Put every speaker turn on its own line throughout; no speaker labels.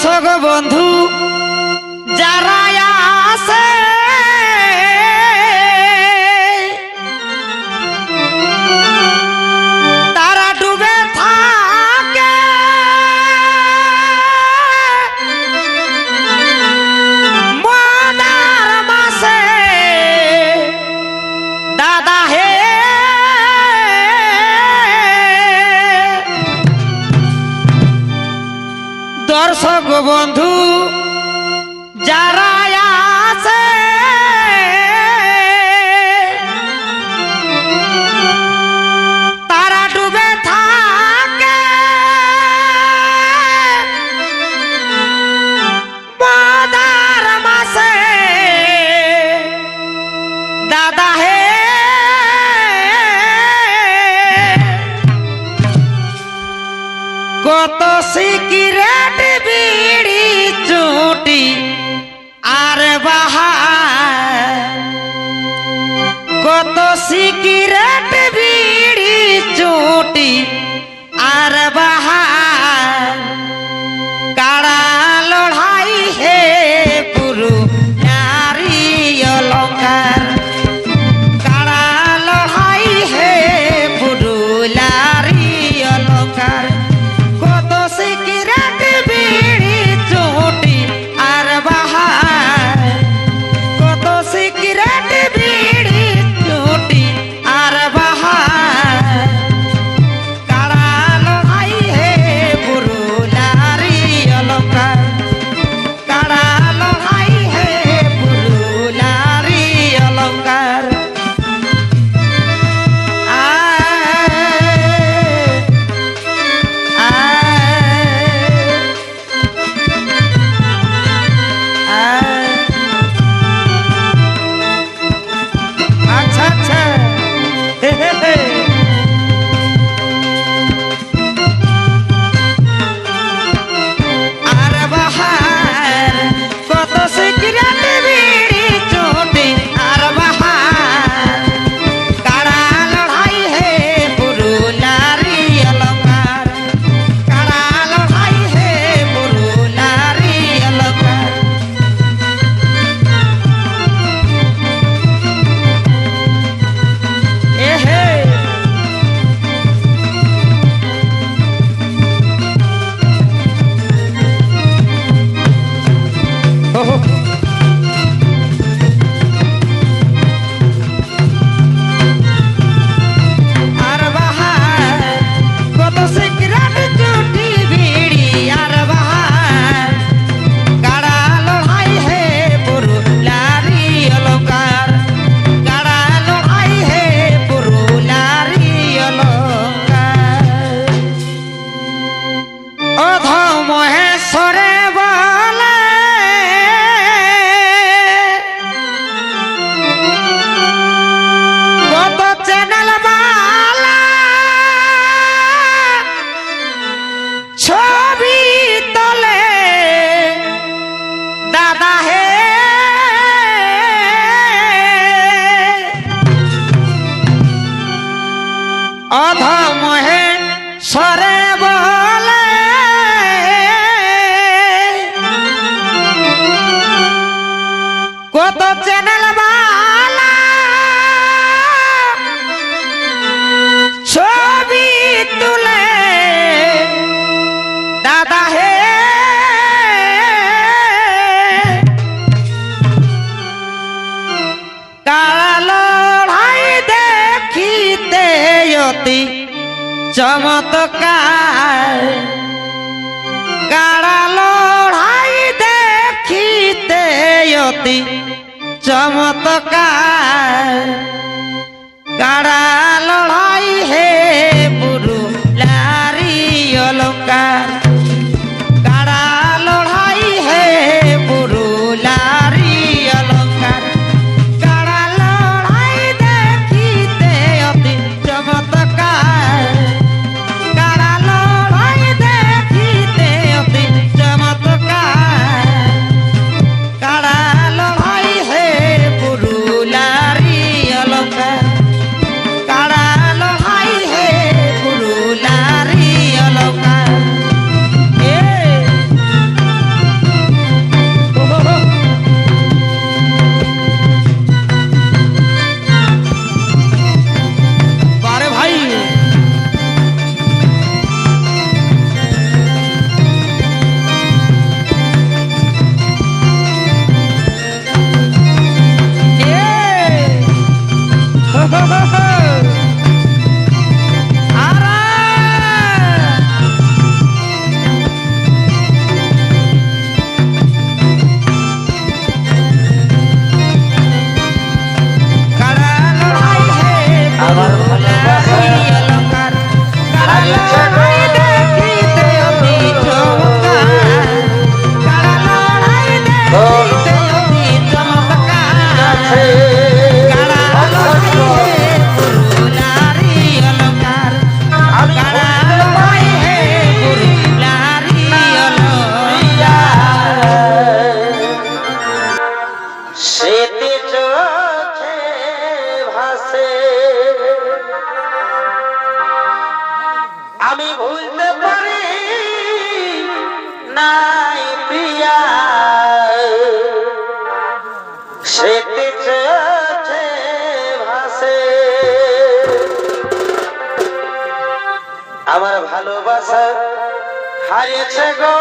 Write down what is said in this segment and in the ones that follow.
দর্শক বন্ধু હે હે
আমি ভুলতে পারি নাই প্রিয়া। স্মৃতি ভাসে। আমার ভালোবাসা হারিয়েছে গো।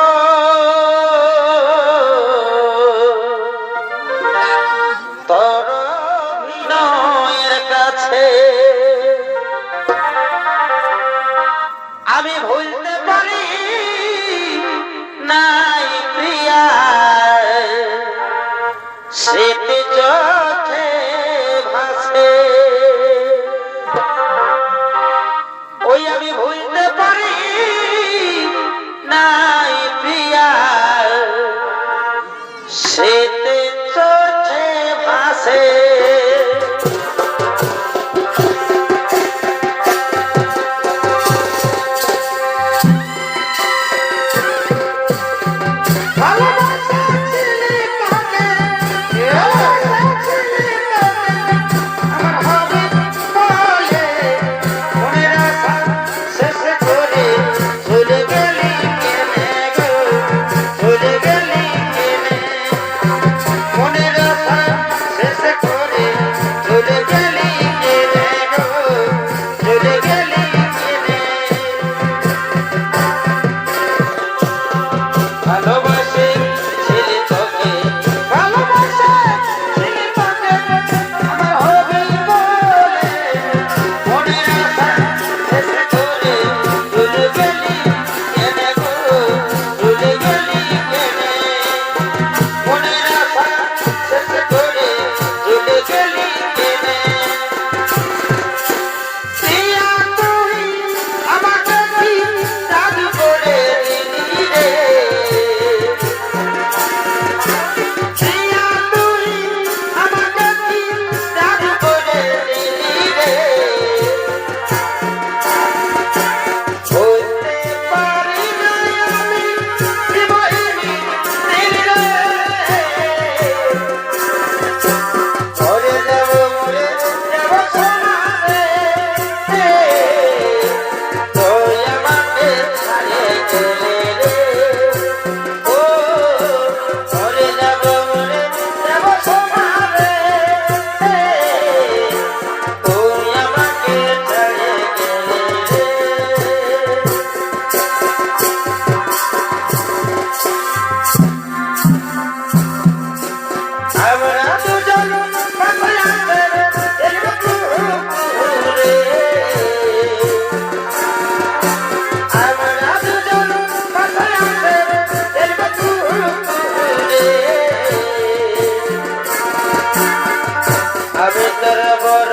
তোর বর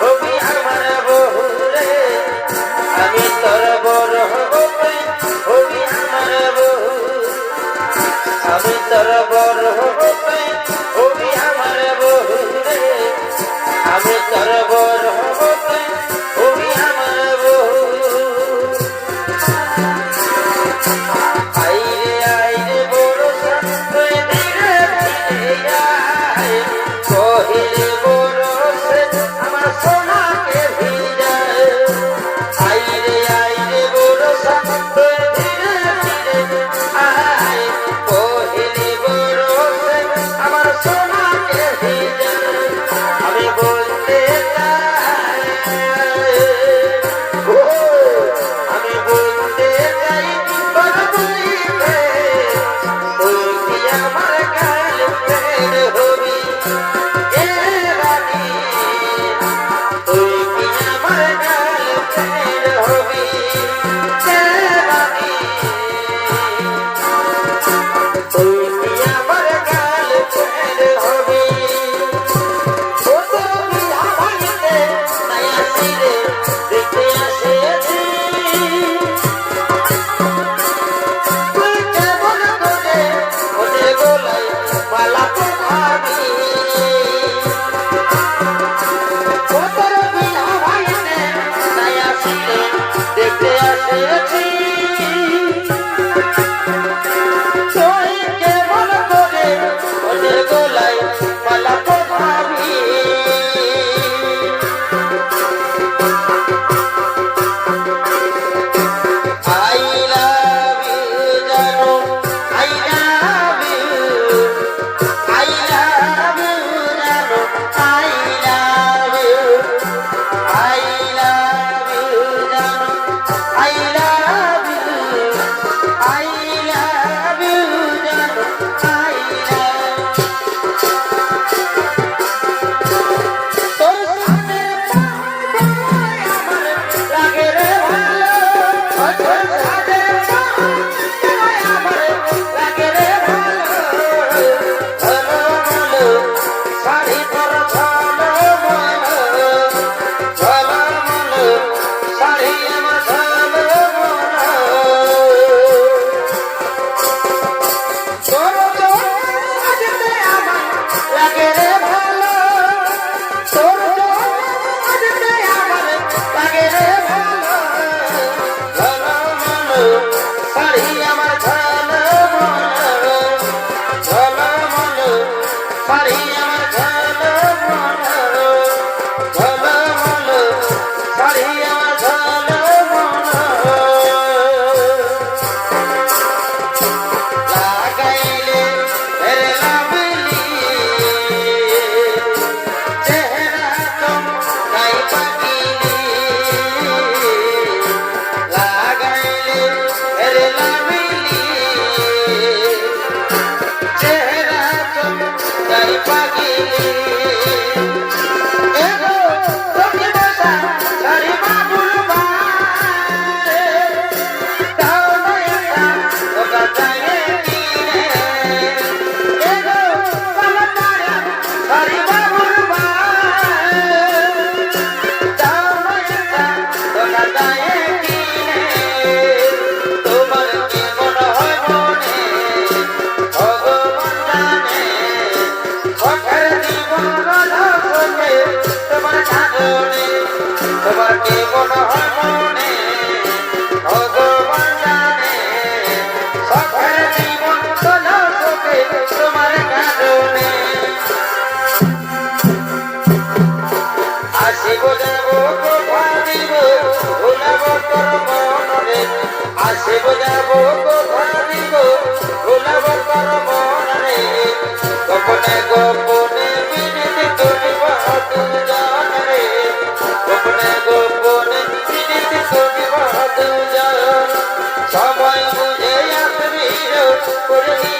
হবি আমার বহুরে। আমি তোর বর হবি আমার বহু আমি তোর বর হবি আমার বহুরে। আমি তোর বর সময় বুঝে আসবি করে